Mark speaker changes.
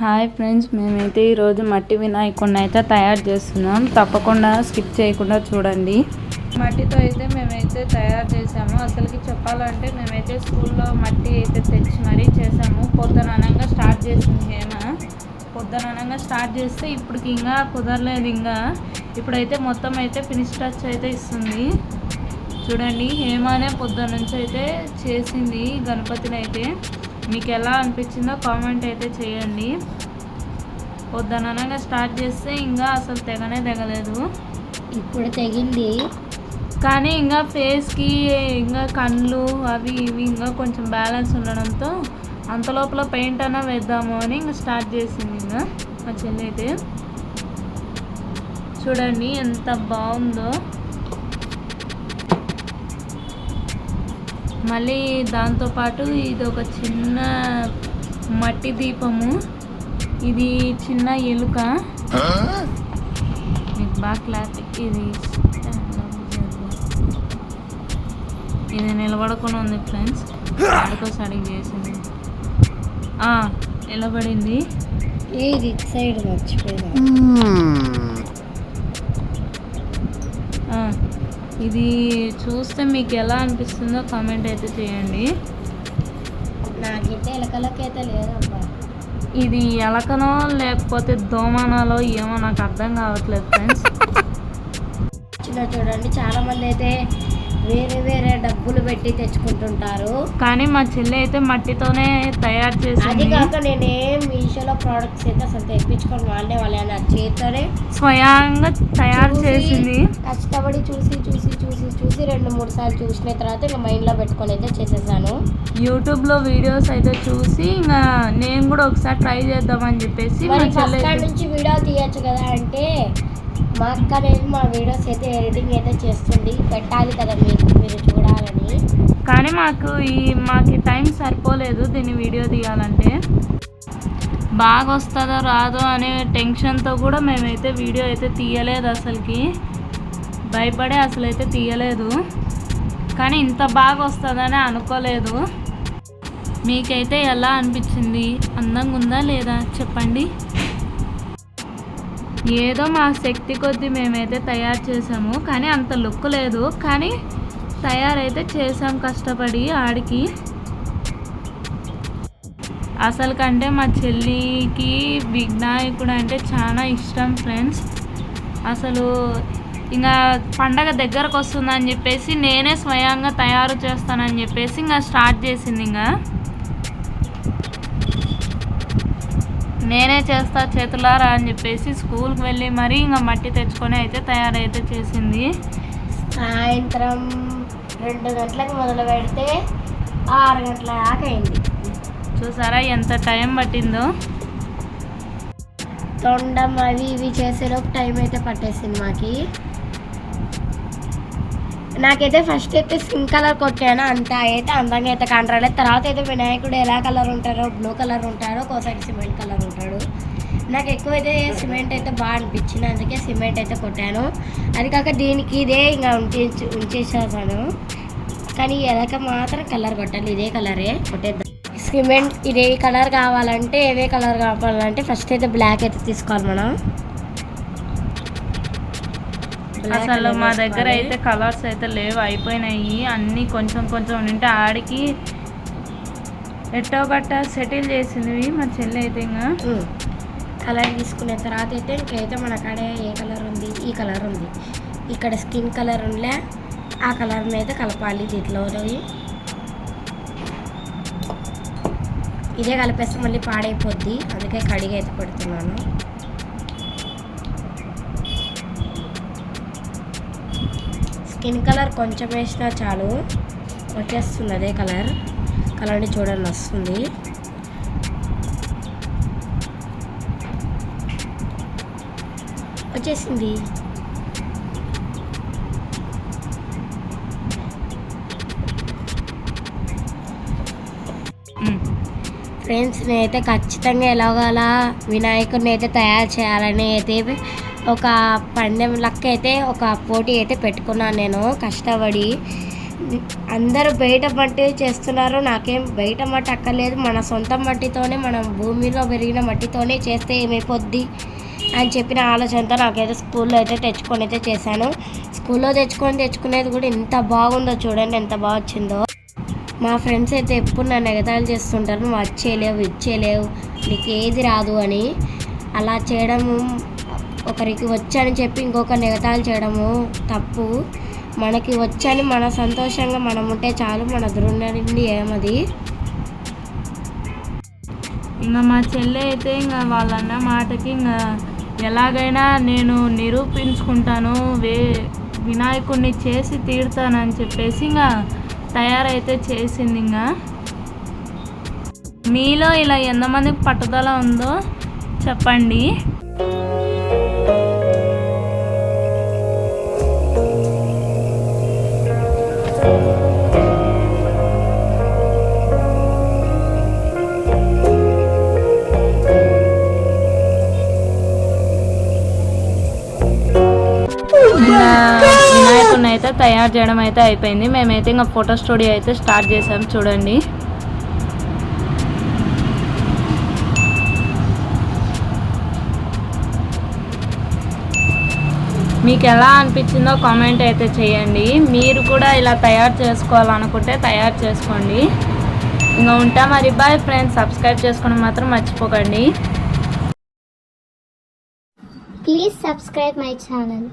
Speaker 1: Hi friends మేమైతే ఈరోజు మట్టి వినాయకుడిని అయితే తయారు చేస్తున్నాం. తప్పకుండా స్కిప్ చేయకుండా చూడండి. మట్టితో అయితే మేమైతే తయారు చేసాము అసలుకి చెప్పాలంటే మేమైతే స్కూల్లో మట్టి అయితే తెచ్చి మరీ చేసాము పొద్దుననంగా స్టార్ట్ చేసింది హేమ. పొద్దుననంగా స్టార్ట్ చేస్తే ఇప్పటికి ఇంకా కుదరలేదు ఇంకా. ఇప్పుడైతే మొత్తం అయితే ఫినిష్ టచ్ అయితే ఇస్తుంది. చూడండి హేమానే పొద్దున నుంచి అయితే చేసింది గణపతిని అయితే మీకు ఎలా అనిపించిందో కామెంట్ అయితే చేయండి. పొద్దుననగా స్టార్ట్ చేస్తే ఇంకా అసలు తెగనే తెగలేదు.
Speaker 2: ఇప్పుడు తెగింది.
Speaker 1: కానీ ఇంకా ఫేస్కి ఇంకా కళ్ళు అవి ఇవి ఇంకా కొంచెం బ్యాలెన్స్ ఉండడంతో అంత లోపల పెయింట్ అన్నా వేద్దాము అని ఇంకా స్టార్ట్ చేసింది ఇంకా మా చెల్లి అయితే. చూడండి ఎంత బాగుందో. మళ్ళీ దాంతోపాటు ఇది ఒక చిన్న మట్టి దీపము. ఇది చిన్న ఎలుక. మీకు బాగా క్లారిటీ ఇది ఇది నిలబడకుండా ఉంది ఫ్రెండ్స్. ఆడుకోసం అడిగి చేసింది. ఆ, నిలబడింది.
Speaker 2: సైడ్ మర్చిపోయినా.
Speaker 1: ఆ, ఇది చూస్తే మీకు ఎలా అనిపిస్తుందో కామెంట్ అయితే చేయండి.
Speaker 2: నాకైతే ఎలకలకైతే లేదబ్బా.
Speaker 1: ఇది ఎలకనో లేకపోతే దోమనాలో ఏమో నాకు అర్థం కావట్లేదు ఫ్రెండ్స్
Speaker 2: చూడండి చాలా మంది అయితే వేరే వేరే డబ్బులు పెట్టి తెచ్చుకుంటుంటారు.
Speaker 1: కానీ మా చెల్లి అయితే మట్టితోనే తయారు
Speaker 2: అది
Speaker 1: చేసింది
Speaker 2: కాక నేనేం మీషోలో ప్రోడక్ట్స్ అయితే అసలు తెప్పించుకొని వాళ్ళే వాళ్ళే నా చేతితోనే
Speaker 1: స్వయంగా తయారు
Speaker 2: చూసి,
Speaker 1: చేసింది.
Speaker 2: కష్టపడి చూసి చూసి చూసి చూసి రెండు మూడు సార్లు చూసిన తర్వాత ఇంకా మైండ్లో పెట్టుకొని అయితే చేసేసాను.
Speaker 1: యూట్యూబ్లో వీడియోస్ అయితే చూసి ఇంకా నేను కూడా ఒకసారి ట్రై చేద్దామని చెప్పేసి మా చెల్లి
Speaker 2: నుంచి వీడియో తీయచ్చు కదా అంటే మా అక్క అనేది మా వీడియోస్ అయితే ఎడిటింగ్ అయితే చేస్తుంది. పెట్టాలి కదా మీకు మీరు చూడాలని.
Speaker 1: కానీ మాకు ఈ మాకు టైం సరిపోలేదు దీన్ని వీడియో తీయాలంటే. బాగా వస్తుందో రాదో అనే టెన్షన్తో కూడా మేమైతే వీడియో అయితే తీయలేదు అసలుకి. భయపడే అసలు అయితే తీయలేదు. కానీ ఇంత బాగా వస్తుందని అనుకోలేదు. మీకైతే ఎలా అనిపించింది? అందంగా ఉందా లేదా? చెప్పండి. ఏదో మా శక్తి కొద్దీ మేమైతే తయారు చేసాము కానీ అంత లుక్ లేదు. కానీ తయారైతే చేసాం కష్టపడి ఆడికి. అసలు కంటే మా చెల్లికి వినాయకుడు అంటే చాలా ఇష్టం ఫ్రెండ్స్. అసలు ఇంకా పండగ దగ్గరకు వస్తుందని చెప్పేసి నేనే స్వయంగా తయారు చేస్తానని చెప్పేసి ఇంకా స్టార్ట్ చేసింది ఇంకా నేనే చేస్తా చేతులారా అని చెప్పేసి స్కూల్కి వెళ్ళి మరీ ఇంకా మట్టి తెచ్చుకొని అయితే తయారైతే చేసింది.
Speaker 2: సాయంత్రం రెండు గంటలకు మొదలు పెడితే ఆరు గంటల అయింది.
Speaker 1: చూసారా ఎంత టైం పట్టిందో?
Speaker 2: తొండం అవి ఇవి చేసేలోపు టైం అయితే పట్టేసింది మాకి. నాకైతే ఫస్ట్ అయితే స్కిన్ కలర్ కొట్టాను. అంత అయితే అందంగా అయితే కంట్రాలేదు తర్వాత అయితే వినాయకుడు ఎలా కలర్ ఉంటారో బ్లూ కలర్ ఉంటారో ఒకసారి సిమెంట్ కలర్ ఉంటాడు. నాకు ఎక్కువ అయితే సిమెంట్ అయితే బాగా అనిపించింది. అందుకే సిమెంట్ అయితే కొట్టాను. అది కాక దీనికి ఇదే ఇంకా ఉంచే ఉంచేసేసాను. కానీ ఎలాక మాత్రం కలర్ కొట్టాలి. ఇదే కలరే కొట్టేద్దాం. సిమెంట్ ఇదే కలర్ కావాలంటే ఏవే కలర్ కావాలంటే ఫస్ట్ అయితే బ్లాక్ అయితే తీసుకోవాలి మనం.
Speaker 1: అసలు మా దగ్గర. అయితే కలర్స్ అయితే లేవు అయిపోయినాయి. అన్నీ కొంచెం కొంచెం ఉంటే ఆడికి ఎట్టో గట్ట సెటిల్ చేసింది మా చెల్లి అయితే ఇంకా.
Speaker 2: కలర్ తీసుకున్న తర్వాత అయితే ఇంకైతే మన కాడ ఏ కలర్ ఉంది? ఈ కలర్ ఉంది. ఇక్కడ స్కిన్ కలర్ ఉండే ఆ కలర్ని అయితే కలపాలి దీంట్లో ఇదే కలిపేస్తే మళ్ళీ పాడైపోద్ది. అందుకే కడిగి అయితే పెడుతున్నాను. స్కిన్ కలర్ కొంచెం వేసినా చాలు. వచ్చేస్తుంది అదే కలర్. కలర్ని చూడండి వస్తుంది. వచ్చేసింది. ఫ్రెండ్స్ నేనైతే ఖచ్చితంగా ఎలాగోలా వినాయకుడిని అయితే తయారు చేయాలని అయితే ఒక పందెం లెక్క అయితే ఒక పోటీ అయితే పెట్టుకున్నాను నేను కష్టపడి. అందరూ బయట మట్టి చేస్తున్నారు నాకేం బయట మట్టి అక్కర్లేదు. మన సొంత మట్టితోనే మనం భూమిలో పెరిగిన మట్టితోనే చేస్తే ఏమైపోద్ది అని చెప్పిన ఆలోచనతో నాకైతే స్కూల్లో అయితే తెచ్చుకొని అయితే చేశాను. స్కూల్లో తెచ్చుకొని తెచ్చుకునేది కూడా ఎంత బాగుందో చూడండి ఎంత బాగా వచ్చిందో. మా ఫ్రెండ్స్ అయితే ఎప్పుడు నన్ను ఎగతాళి చేస్తుంటారు నువ్వు వచ్చేయలేవు ఇచ్చేయలేవు నీకు ఏది రాదు అని. అలా చేయడము ఒకరికి వచ్చని చెప్పి ఇంకొక ఎగతాళి చేయడము తప్పు. మనకి వచ్చని మన సంతోషంగా మనం ఉంటే చాలు మన దృఢండి ఏమది
Speaker 1: ఇంకా మా చెల్లె అయితే ఇంకా వాళ్ళన్న మాటకి ఇంకా ఎలాగైనా నేను నిరూపించుకుంటాను వే వినాయకుడిని చేసి తీరుతానని చెప్పేసి ఇంకా తయారైతే చేసింది ఇంకా మీలో ఇలా ఎంతమందికి పట్టుదల ఉందో చెప్పండి. వినాయకుడిని అయితే తయారు చేయడం అయితే అయిపోయింది. మేమైతే ఇంకా ఫోటో స్టూడియో అయితే స్టార్ట్ చేసాం చూడండి. మీకు ఎలా అనిపించిందో కామెంట్ అయితే చేయండి. మీరు కూడా ఇలా తయారు చేసుకోవాలనుకుంటే తయారు చేసుకోండి. ఇంకా ఉంటా మరి. బాయ్ ఫ్రెండ్స్ సబ్స్క్రైబ్ చేసుకోవడం మాత్రం మర్చిపోకండి.
Speaker 3: Please subscribe my channel.